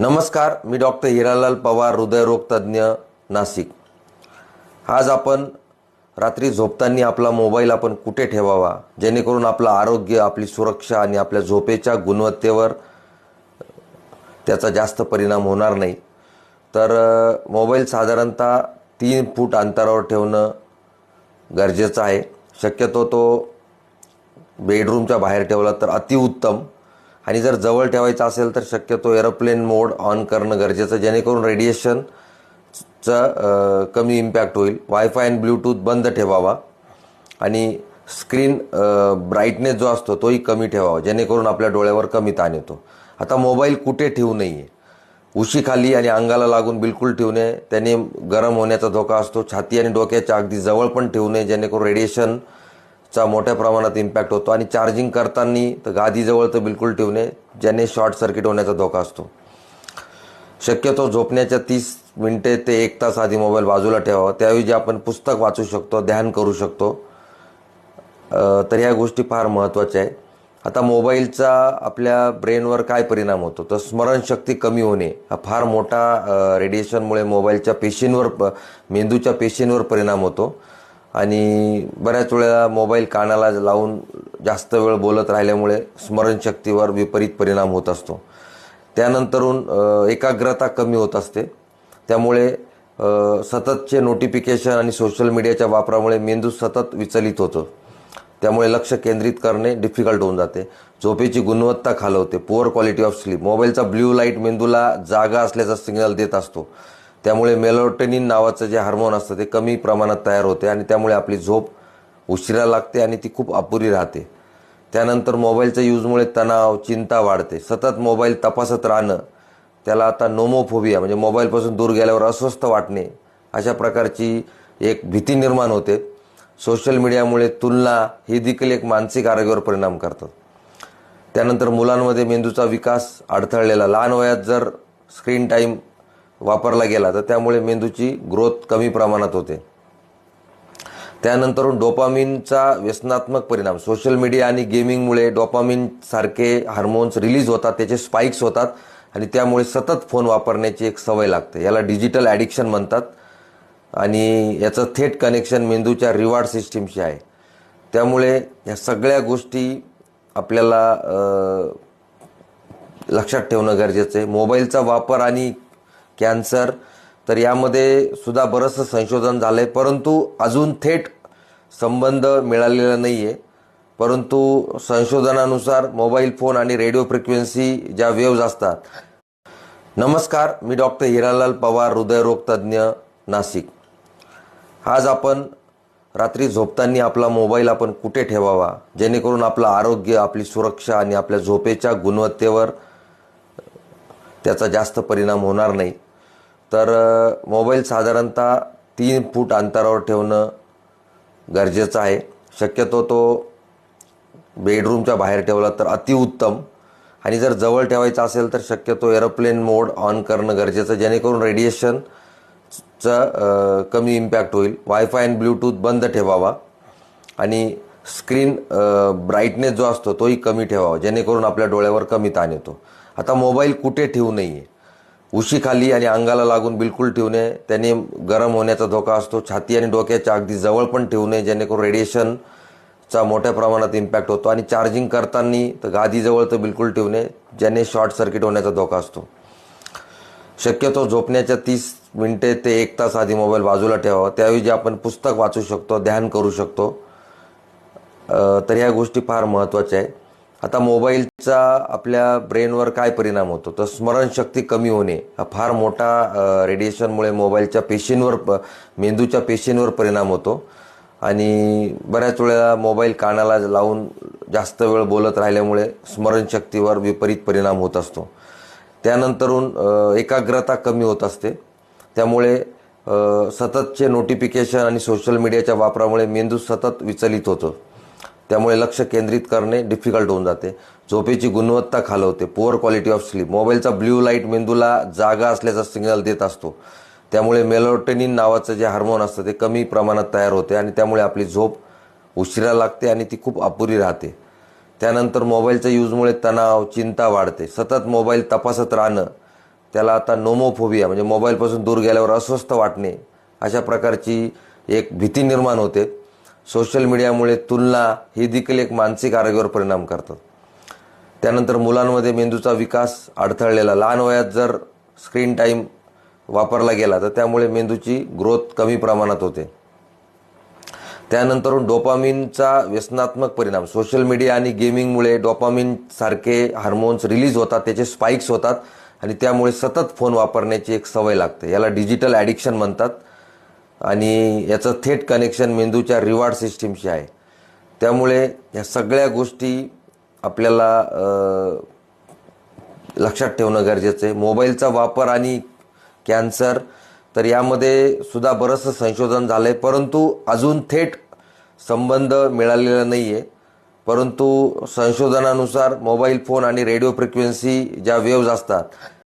नमस्कार मी डॉक्टर हिरालाल पवार हृदयरोग तज्ज्ञ नाशिक. आज आपण रात्री झोपताना आपला मोबाईल आपण कुठे ठेवावा? जेणेकरून आपलं आरोग्य आपली सुरक्षा आणि आपल्या झोपेच्या गुणवत्तेवर त्याचा जास्त परिणाम होणार नाही. तर मोबाईल साधारणतः तीन फूट अंतरावर ठेवणं गरजेचं आहे. शक्यतो तो बेडरूमच्या बाहेर ठेवला तर अतिउत्तम. आणि जर जवळ ठेवायचा असेल तर शक्यतो एरोप्लेन मोड ऑन करणं गरजेचं जेणेकरून रेडिएशनचा कमी इम्पॅक्ट होईल. वायफाय अँड ब्ल्यूटूथ बंद ठेवावा. आणि स्क्रीन ब्राईटनेस जो असतो तोही कमी ठेवावा. जेणेकरून आपल्या डोळ्यावर कमी ताण येतो. आता मोबाईल कुठे ठेवू नये? उशीखाली आणि अंगाला लागून बिलकुल ठेवू नये. त्याने गरम होण्याचा धोका असतो. छाती आणि डोक्याच्या अगदी जवळ पण ठेवू नये. जेणेकरून रेडिएशन चा मोठ्या प्रमाणात इम्पॅक्ट होतो. आणि चार्जिंग करताना तर गादीजवळ तर बिलकुल ठेवू नये ज्याने शॉर्ट सर्किट होण्याचा धोका असतो. शक्यतो झोपण्याच्या तीस मिनिटे ते एक तास आधी मोबाईल बाजूला ठेवावा. त्याऐवजी आपण पुस्तक वाचू शकतो ध्यान करू शकतो तर ह्या गोष्टी फार महत्त्वाच्या आहे आता मोबाईलचा आपल्या ब्रेनवर काय परिणाम होतो? तर स्मरणशक्ती कमी होणे हा फार मोठा रेडिएशनमुळे मोबाईलच्या पेशींवर मेंदूच्या पेशींवर परिणाम होतो. आणि बऱ्याच वेळेला मोबाईल कानाला लावून जास्त वेळ बोलत राहिल्यामुळे स्मरणशक्तीवर विपरीत परिणाम होत असतो. त्यानंतरून एकाग्रता कमी होत असते. त्यामुळे सततचे नोटिफिकेशन आणि सोशल मीडियाच्या वापरामुळे मेंदू सतत विचलित होतो. त्यामुळे लक्ष केंद्रित करणे डिफिकल्ट होऊन जाते. झोपेची गुणवत्ता खालवते. पुअर क्वालिटी ऑफ स्लीप मोबाईलचा ब्ल्यू लाइट मेंदूला जागा असल्याचा सिग्नल देत असतो. त्यामुळे मेलोटेनिन नावाचं जे हार्मोन असतं ते कमी प्रमाणात तयार होते आणि त्यामुळे आपली झोप उशिरा लागते आणि ती खूप अपुरी राहते. त्यानंतर मोबाईलच्या यूजमुळे तणाव चिंता वाढते. सतत मोबाईल तपासत राहणं त्याला आता नोमोफोबिया म्हणजे मोबाईलपासून दूर गेल्यावर अस्वस्थ वाटणे अशा प्रकारची एक भीती निर्माण होते. सोशल मीडियामुळे तुलना हे देखील एक मानसिक आरोग्यावर परिणाम करतात. त्यानंतर मुलांमध्ये मेंदूचा विकास अडथळलेला. लहान वयात जर स्क्रीन टाईम वापरला गेला तर त्यामुळे मेंदूची ग्रोथ कमी प्रमाणात होते. त्यानंतर डोपामिनचा व्यसनात्मक परिणाम. सोशल मीडिया आणि गेमिंगमुळे डोपामिन सारखे हार्मोन्स रिलीज होतात त्याचे स्पाइक्स होतात आणि त्यामुळे सतत फोन वापरण्याची एक सवय लागते. याला डिजिटल ॲडिक्शन म्हणतात आणि याचं थेट कनेक्शन मेंदूच्या रिवॉर्ड सिस्टीमशी आहे. त्यामुळे या सगळ्या गोष्टी आपल्याला लक्षात ठेवणं गरजेचं आहे. मोबाईलचा वापर आणि कॅन्सर तर यामध्ये सुद्धा बरंचसं संशोधन झालं आहे परंतु अजून थेट संबंध मिळालेला नाही आहे परंतु संशोधनानुसार मोबाईल फोन आणि रेडिओ फ्रिक्वेन्सी ज्या वेव्ज असतात. नमस्कार मी डॉक्टर हिरालाल पवार हृदयरोग तज्ज्ञ नाशिक. आज आपण रात्री झोपताना आपला मोबाईल आपण कुठे ठेवावा? जेणेकरून आपलं आरोग्य आपली सुरक्षा आणि आपल्या झोपेच्या गुणवत्तेवर त्याचा जास्त परिणाम होणार नाही. तर मोबाईल साधारणतः तीन फूट अंतरावर ठेवणं गरजेचं आहे. शक्यतो तो बेडरूमच्या बाहेर ठेवला तर अतिउत्तम आणि जर जवळ ठेवायचा असेल तर शक्यतो एरोप्लेन मोड ऑन करणं गरजेचं जेणेकरून रेडिएशनचं कमी इम्पॅक्ट होईल. वायफाय आणि ब्ल्यूटूथ बंद ठेवावा. आणि स्क्रीन ब्राईटनेस जो असतो तोही कमी ठेवावा जेणेकरून आपल्या डोळ्यावर कमी ताण येतो. आता मोबाईल कुठे ठेवू नये उशीखाली आणि अंगाला लागून बिलकुल ठेवू नये त्याने गरम होण्याचा धोका असतो. छाती आणि डोक्याच्या अगदी जवळ पण ठेवू नये जेणेकरून रेडिएशनचा मोठ्या प्रमाणात इम्पॅक्ट होतो. आणि चार्जिंग करताना तर गादीजवळ तर बिलकुल ठेवू नये ज्याने शॉर्ट सर्किट होण्याचा धोका असतो. शक्यतो झोपण्याच्या तीस मिनिटे ते एक तास आधी मोबाईल बाजूला ठेवावा. त्याऐवजी आपण पुस्तक वाचू शकतो ध्यान करू शकतो. तर ह्या गोष्टी फार महत्त्वाच्या आहे आता मोबाईलचा आपल्या ब्रेनवर काय परिणाम होतो? तर स्मरणशक्ती कमी होणे हा फार मोठा रेडिएशनमुळे मोबाईलच्या पेशींवर प- मेंदूच्या पेशींवर परिणाम होतो. आणि बऱ्याच वेळेला मोबाईल कानाला लावून जास्त वेळ बोलत राहिल्यामुळे स्मरणशक्तीवर विपरीत परिणाम होत असतो. त्यानंतरून एकाग्रता कमी होत असते. त्यामुळे सततचे नोटिफिकेशन आणि सोशल मीडियाच्या वापरामुळे मेंदू सतत विचलित होतो. त्यामुळे लक्ष केंद्रित करणे डिफिकल्ट होऊन जाते. झोपेची गुणवत्ता खालवते. पुअर क्वालिटी ऑफ स्लीप मोबाईलचा ब्ल्यू लाइट मेंदूला जागा असल्याचा सिग्नल देत असतो. त्यामुळे मेलोटेनिन नावाचं जे हार्मोन असतं ते कमी प्रमाणात तयार होते आणि त्यामुळे आपली झोप उशिरा लागते आणि ती खूप अपुरी राहते. त्यानंतर मोबाईलच्या यूजमुळे तणाव चिंता वाढते. सतत मोबाईल तपासत राहणं त्याला आता नोमोफोबिया म्हणजे मोबाईलपासून दूर गेल्यावर अस्वस्थ वाटणे अशा प्रकारची एक भीती निर्माण होते. सोशल मीडियामुळे तुलना ही देखील एक मानसिक आरोग्यावर परिणाम करतात. त्यानंतर मुलांमध्ये मेंदूचा विकास अडथळलेला लहान वयात जर स्क्रीन टाईम वापरला गेला तर त्यामुळे मेंदूची ग्रोथ कमी प्रमाणात होते. त्यानंतर डोपामिनचा व्यसनात्मक परिणाम सोशल मीडिया आणि गेमिंगमुळे डोपामिन सारखे हार्मोन्स रिलीज होतात त्याचे स्पाइक्स होतात आणि त्यामुळे सतत फोन वापरण्याची एक सवय लागते. याला डिजिटल ॲडिक्शन म्हणतात. आणि याचं थेट कनेक्शन मेंदूच्या रिवॉर्ड सिस्टीमशी आहे. त्यामुळे या सगळ्या गोष्टी आपल्याला लक्षात ठेवणं गरजेचं आहे. मोबाईलचा वापर आणि कॅन्सर तर यामध्ये सुद्धा बरंचसं संशोधन झालं आहे परंतु अजून थेट संबंध मिळालेला नाही आहे परंतु संशोधनानुसार मोबाईल फोन आणि रेडिओ फ्रिक्वेन्सी ज्या वेव्ज असतात